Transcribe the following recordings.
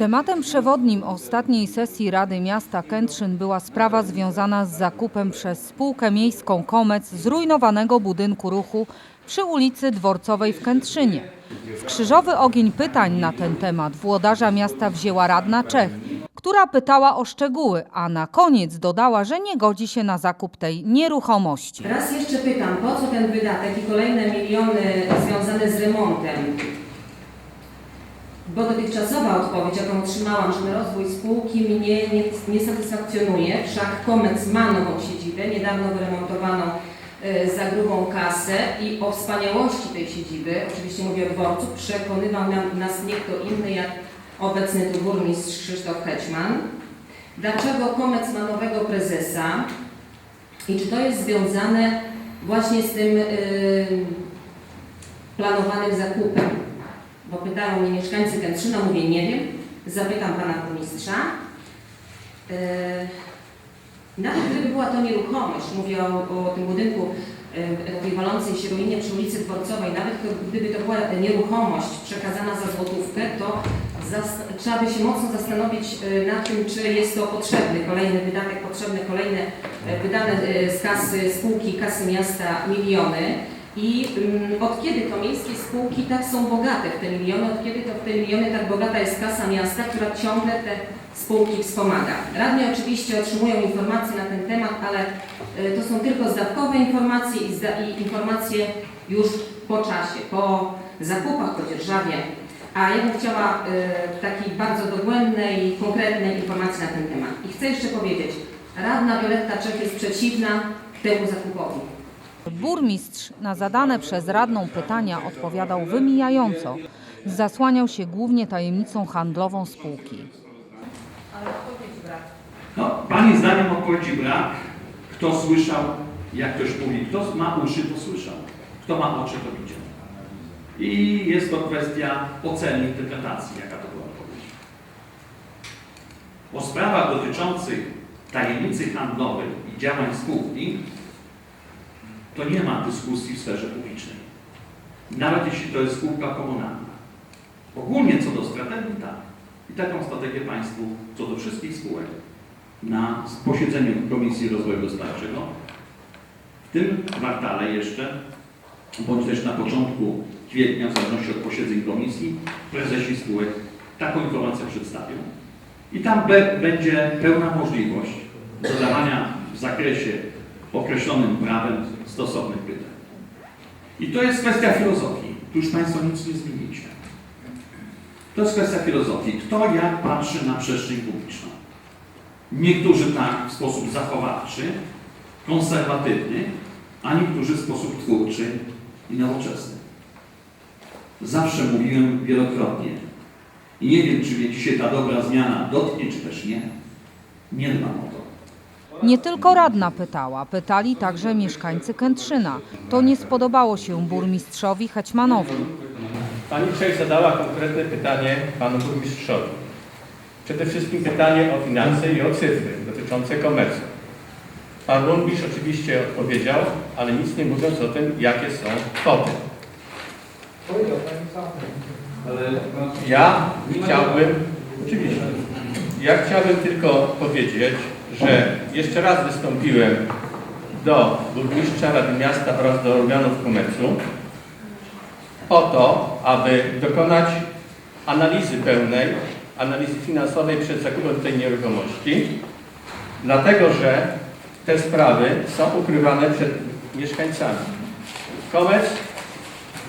Tematem przewodnim ostatniej sesji Rady Miasta Kętrzyn była sprawa związana z zakupem przez spółkę miejską Komec zrujnowanego budynku ruchu przy ulicy Dworcowej w Kętrzynie. W krzyżowy ogień pytań na ten temat włodarza miasta wzięła radna Czech, która pytała o szczegóły, a na koniec dodała, że nie godzi się na zakup tej nieruchomości. Raz jeszcze pytam, po co ten wydatek i kolejne miliony związane z remontem? Bo dotychczasowa odpowiedź, jaką otrzymałam, że rozwój spółki mnie nie, nie satysfakcjonuje. Wszak Komec ma nową siedzibę, niedawno wyremontowaną e, za grubą kasę i o wspaniałości tej siedziby, oczywiście mówię o dworcu, przekonywał nam, nas nie kto inny jak obecny tu burmistrz Krzysztof Hećman. Dlaczego Komec ma nowego prezesa? I czy to jest związane właśnie z tym yy, planowanym zakupem? Bo pytają mnie mieszkańcy Kętrzyna, mówię nie wiem, zapytam pana burmistrza. Yy, nawet gdyby była to nieruchomość, mówię o, o tym budynku yy, tej walącej się ruinie przy ulicy Dworcowej, nawet gdyby to była nieruchomość przekazana za złotówkę, to trzeba by się mocno zastanowić yy, nad tym, czy jest to potrzebny kolejny wydatek, potrzebne kolejne e, wydane e, z kasy spółki, kasy miasta miliony. I mm, od kiedy to miejskie spółki tak są bogate w te miliony, od kiedy to w te miliony tak bogata jest kasa miasta, która ciągle te spółki wspomaga. Radni oczywiście otrzymują informacje na ten temat, ale e, to są tylko zdawkowe informacje i, zda, i informacje już po czasie, po zakupach, po dzierżawie. A ja bym chciała e, takiej bardzo dogłębnej konkretnej informacji na ten temat. I chcę jeszcze powiedzieć, radna Wioletta Czech jest przeciwna temu zakupowi. Burmistrz na zadane przez radną pytania odpowiadał wymijająco. Zasłaniał się głównie tajemnicą handlową spółki. No, Pani zdaniem odpowiedzi brak. Kto słyszał, jak ktoś mówi, kto ma uszy, to słyszał. Kto ma oczy, to widział. I jest to kwestia oceny interpretacji, jaka to była odpowiedź. O sprawach dotyczących tajemnicy handlowej i działań spółki to nie ma dyskusji w sferze publicznej. Nawet jeśli to jest spółka komunalna. Ogólnie co do strategii tak. I taką strategię Państwu co do wszystkich spółek na posiedzeniu Komisji Rozwoju Gospodarczego, w tym kwartale jeszcze, bądź też na początku kwietnia, w zależności od posiedzeń komisji, prezesi spółek taką informację przedstawią. I tam będzie pełna możliwość zadawania w zakresie określonym prawem stosownych pytań. I to jest kwestia filozofii. Tu już Państwo nic nie zmienicie. To jest kwestia filozofii. Kto jak patrzy na przestrzeń publiczną? Niektórzy tak w sposób zachowawczy, konserwatywny, a niektórzy w sposób twórczy i nowoczesny. Zawsze mówiłem wielokrotnie i nie wiem, czy mnie dzisiaj ta dobra zmiana dotknie, czy też nie. Nie dbam o. Nie tylko radna pytała, pytali także mieszkańcy Kętrzyna. To nie spodobało się burmistrzowi Hećmanowi. Pani Czech zadała konkretne pytanie panu burmistrzowi. Przede wszystkim pytanie o finanse i o cyfry dotyczące komercji. Pan burmistrz oczywiście odpowiedział, ale nic nie mówiąc o tym, jakie są kwoty. Ja chciałbym, oczywiście, ja chciałbym tylko powiedzieć, że jeszcze raz wystąpiłem do burmistrza Rady Miasta oraz do organów komercu po to, aby dokonać analizy pełnej, analizy finansowej przed zakupem tej nieruchomości, dlatego że te sprawy są ukrywane przed mieszkańcami. Komec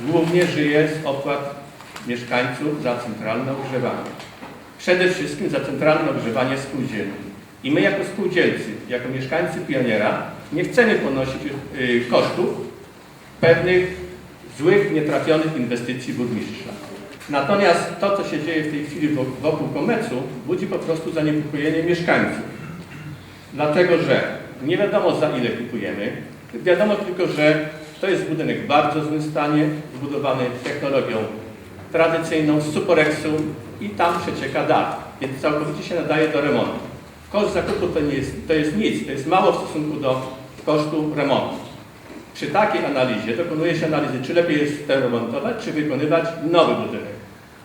głównie żyje z opłat mieszkańców za centralne ogrzewanie. Przede wszystkim za centralne ogrzewanie spółdzielni. I my jako spółdzielcy, jako mieszkańcy Pioniera nie chcemy ponosić y, kosztów pewnych złych, nietrafionych inwestycji burmistrza. Natomiast to, co się dzieje w tej chwili wo- wokół Komercu, budzi po prostu zaniepokojenie mieszkańców. Dlatego, że nie wiadomo za ile kupujemy, wiadomo tylko, że to jest budynek w bardzo złym stanie, zbudowany technologią tradycyjną z Suporexu i tam przecieka dach, więc całkowicie się nadaje do remontu. Koszt zakupu to, nie jest, to jest nic, to jest mało w stosunku do kosztu remontu. Przy takiej analizie dokonuje się analizy, czy lepiej jest to remontować, czy wykonywać nowy budynek.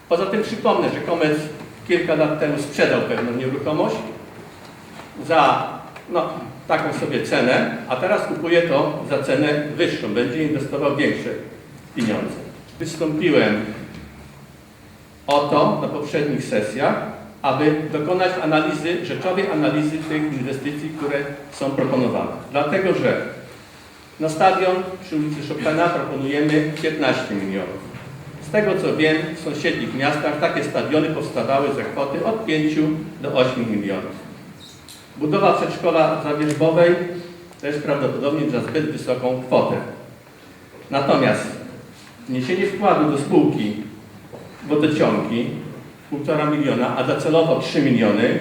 Poza tym przypomnę, że Komec kilka lat temu sprzedał pewną nieruchomość za no, taką sobie cenę, a teraz kupuje to za cenę wyższą, będzie inwestował większe pieniądze. Wystąpiłem o to na poprzednich sesjach, aby dokonać analizy, rzeczowej analizy tych inwestycji, które są proponowane. Dlatego, że na stadion przy ulicy Chopina proponujemy 15 milionów. Z tego co wiem, w sąsiednich miastach takie stadiony powstawały za kwoty od 5 do 8 milionów. Budowa przedszkola zawierzbowej też prawdopodobnie za zbyt wysoką kwotę. Natomiast wniesienie wkładu do spółki wodociągi 1,5 miliona, a docelowo 3 miliony,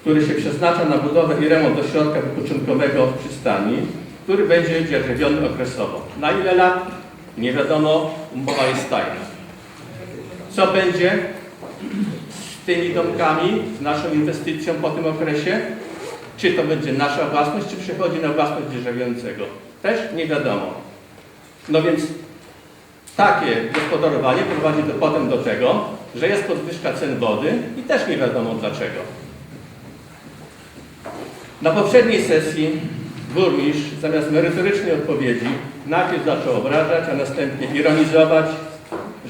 który się przeznacza na budowę i remont ośrodka wypoczynkowego w przystani, który będzie dzierżawiony okresowo. Na ile lat? Nie wiadomo, umowa jest tajna. Co będzie z tymi domkami, z naszą inwestycją po tym okresie? Czy to będzie nasza własność, czy przechodzi na własność dzierżawiącego? Też nie wiadomo. No więc takie gospodarowanie prowadzi do, potem do tego, że jest podwyżka cen wody i też nie wiadomo dlaczego. Na poprzedniej sesji burmistrz zamiast merytorycznej odpowiedzi najpierw zaczął obrażać, a następnie ironizować,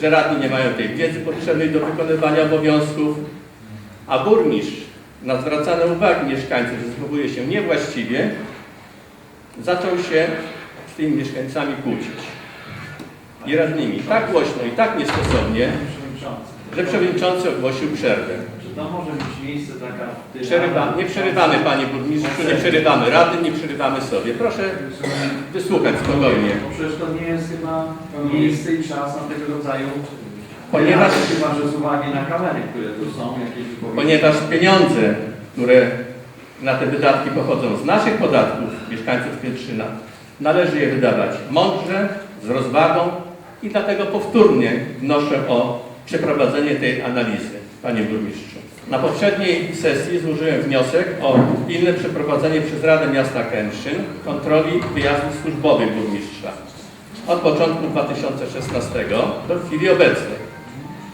że radni nie mają tej wiedzy potrzebnej do wykonywania obowiązków, a burmistrz na zwracane uwagi mieszkańców, że zachowuje się niewłaściwie, zaczął się z tymi mieszkańcami kłócić. I radnymi tak głośno i tak niestosownie, że przewodniczący ogłosił przerwę. czy to może mieć miejsce taka... Przerywa, nie przerywamy panie burmistrzu, nie przerywamy rady, nie przerywamy sobie. Proszę wysłuchać spokojnie. Bo przecież to nie jest chyba miejsce i czas na tego rodzaju... Ponieważ- Chyba, że z uwagi na kamery, które tu są, jakieś wypowiedzi. Ponieważ pieniądze, które na te wydatki pochodzą z naszych podatków mieszkańców Pietrzyna, należy je wydawać mądrze, z rozwagą i dlatego powtórnie wnoszę o przeprowadzenie tej analizy, panie burmistrzu. Na poprzedniej sesji złożyłem wniosek o pilne przeprowadzenie przez Radę Miasta Kętrzyn kontroli wyjazdów służbowych burmistrza od początku 2016 do chwili obecnej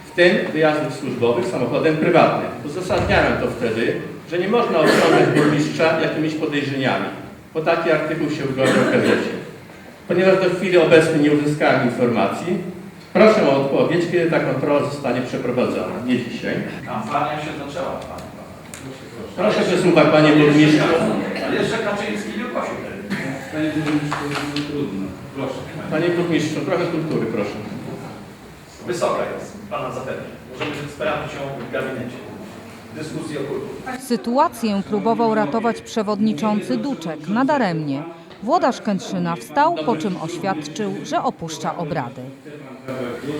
w tym wyjazdów służbowych samochodem prywatnym. Uzasadniałem to wtedy, że nie można obciążać burmistrza jakimiś podejrzeniami, bo taki artykuł się ugodził w gazecie. Ponieważ do chwili obecnej nie uzyskałem informacji, proszę o odpowiedź, kiedy ta kontrola zostanie przeprowadzona. Nie dzisiaj. Kampania się zaczęła, panie. Proszę wysłuchać, panie burmistrzu. Ale jeszcze Kaczyński nie ogłosił tego. Panie burmistrzu, no trudno. Proszę. Panie burmistrzu, trochę kultury, proszę. Wysoka jest, pana zapewnię. Możemy sprawdzić ją w gabinecie. Dyskusji o kulturze. Sytuację próbował ratować przewodniczący Duczek, nadaremnie. Włodarz Kętrzyna wstał, po czym oświadczył, że opuszcza obrady.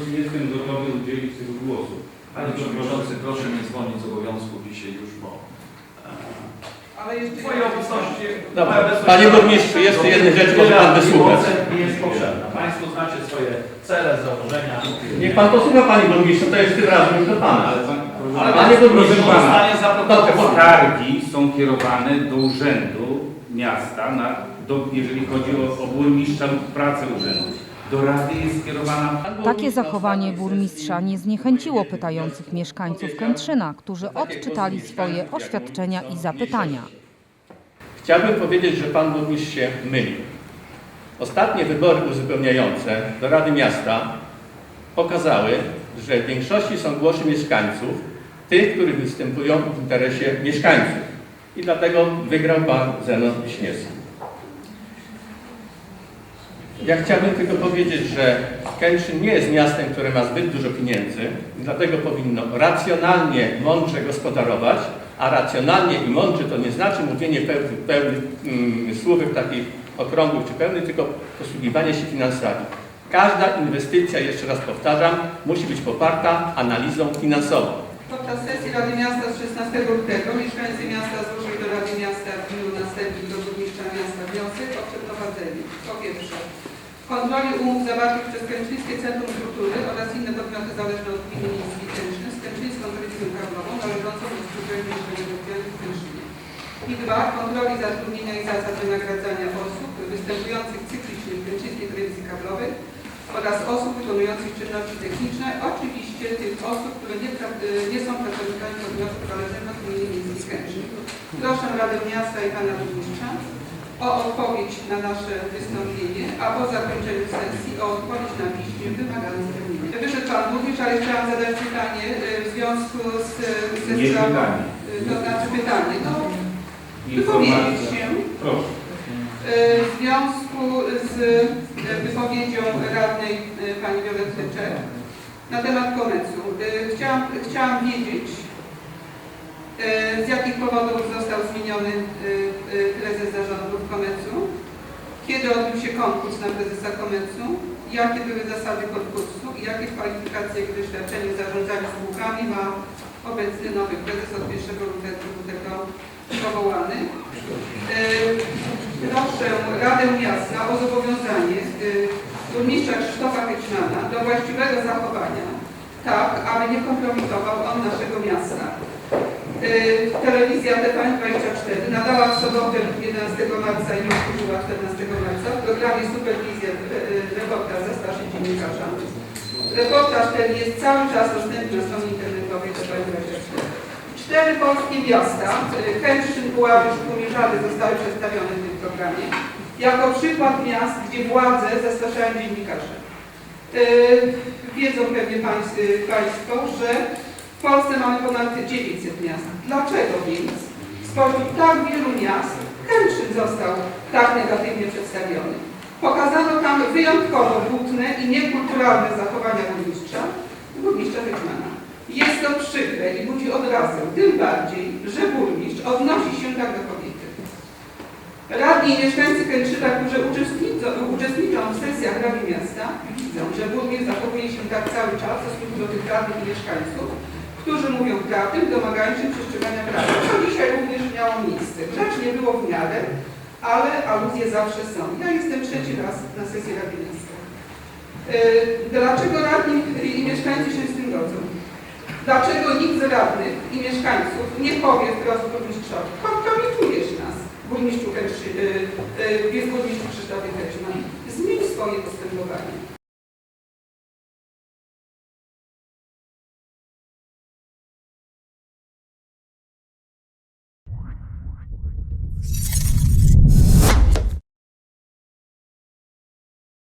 I jestem gotowy udzielić tego głosu. Panie Przewodniczący, proszę mnie zwolnić z obowiązku dzisiaj już, bo Ale jeszcze w Twojej obecności... Dobra. Panie burmistrzu, jeszcze jedną rzecz może pan wysłuchać. Nie jest potrzebna. Państwo znacie swoje cele, założenia. Niech pan posłucha, panie burmistrzu, to jest tym razem już do pana. Ale pan, Ale Panie burmistrzu, zostanie zaproponowane. Skargi są kierowane do urzędu miasta, na, do, jeżeli chodzi o, o burmistrza lub pracę urzędu. Do rady jest skierowana Takie zachowanie burmistrza nie zniechęciło pytających mieszkańców Kętrzyna, którzy odczytali swoje oświadczenia i zapytania. Chciałbym powiedzieć, że pan burmistrz się myli. Ostatnie wybory uzupełniające do Rady Miasta pokazały, że w większości są głosy mieszkańców, tych, którzy występują w interesie mieszkańców. I dlatego wygrał pan Zenon Wiśniewski. Ja chciałbym tylko powiedzieć, że Kętrzyn nie jest miastem, które ma zbyt dużo pieniędzy, dlatego powinno racjonalnie, mądrze gospodarować, a racjonalnie i mądrze to nie znaczy mówienie pełnych, pełnych mm, takich okrągłych czy pełnych, tylko posługiwanie się finansami. Każda inwestycja, jeszcze raz powtarzam, musi być poparta analizą finansową. Podczas sesji Rady Miasta z 16 lutego mieszkańcy miasta złożyli do Rady Miasta w dniu następnym do burmistrza miasta wniosek o przeprowadzenie po pierwsze kontroli umów zawartych przez Kęczyńskie Centrum Kultury oraz inne podmioty zależne od gminy miejskiej Kęczyn z Kęczyńską Telewizją Kablową należącą do Spółdzielni Mieszkaniowego Oddziału w Kęczynie. I dwa, kontroli zatrudnienia i zasad wynagradzania osób występujących cyklicznie w Kęczyńskiej Telewizji Kablowej oraz osób wykonujących czynności techniczne, oczywiście tych osób, które nie, y, nie są pracownikami podmiotu zależnego od gminy miejskiej Kętrzyn. Proszę Radę Miasta i Pana Burmistrza o odpowiedź na nasze wystąpienie, a po zakończeniu sesji o odpowiedź na piśmie w wymaganym terminie. Wyszedł Pan Burmistrz, ale chciałam zadać pytanie y, w związku z, Nie sprawą, pytanie. y, to znaczy pytanie, no wypowiedzieć się Proszę. w związku z wypowiedzią radnej y, pani Violetty Czech na temat komercu. Y, Chciałam, chciałam wiedzieć, y, z jakich powodów został zmieniony y, y, prezes zarządu komercu, kiedy odbył się konkurs na prezesa komercu, jakie były zasady konkursu i jakie kwalifikacje w zarządzaniu spółkami ma obecny nowy prezes od 1 lutego lutego powołany. Proszę Radę Miasta o zobowiązanie burmistrza Krzysztofa Heczmana do właściwego zachowania, tak, aby nie kompromitował on naszego miasta. Y, Telewizja TVN24 nadała w sobotę 11 marca i powtórzyła 14 marca w programie Superwizja y, reportaż ze starszych dziennikarza. Reportaż ten jest cały czas dostępny na stronie internetowej TVN24. Cztery polskie miasta, y, Kętrzyn, Puławy, Żmierzary zostały przedstawione w tym programie jako przykład miast, gdzie władze zastraszają dziennikarzy. Wiedzą pewnie państw, Państwo, że w Polsce mamy ponad 900 miast. Dlaczego więc spośród tak wielu miast Kętrzyn został tak negatywnie przedstawiony? Pokazano tam wyjątkowo butne i niekulturalne zachowania burmistrza, burmistrza Hetmana. Jest to przykre i budzi odrazę, tym bardziej, że burmistrz odnosi się tak do kobiety. Radni i mieszkańcy Kętrzyna, którzy uczestniczą, uczestniczą w sesjach Rady Miasta, widzą, że burmistrz zachowuje się tak cały czas w stosunku do tych radnych i mieszkańców, którzy mówią prawdę, domagają się przestrzegania prawa. To dzisiaj również miało miejsce. Rzecz nie było w miarę, ale aluzje zawsze są. Ja jestem trzeci raz na sesji Rady. Yy, Dlaczego radni i mieszkańcy się z tym godzą? Dlaczego nikt z radnych i mieszkańców nie powie wprost burmistrzowi, kompromitujesz nas, burmistrzu yy, yy, jest burmistrzu Krzysztofie Kętrzman, zmień swoje postępowanie.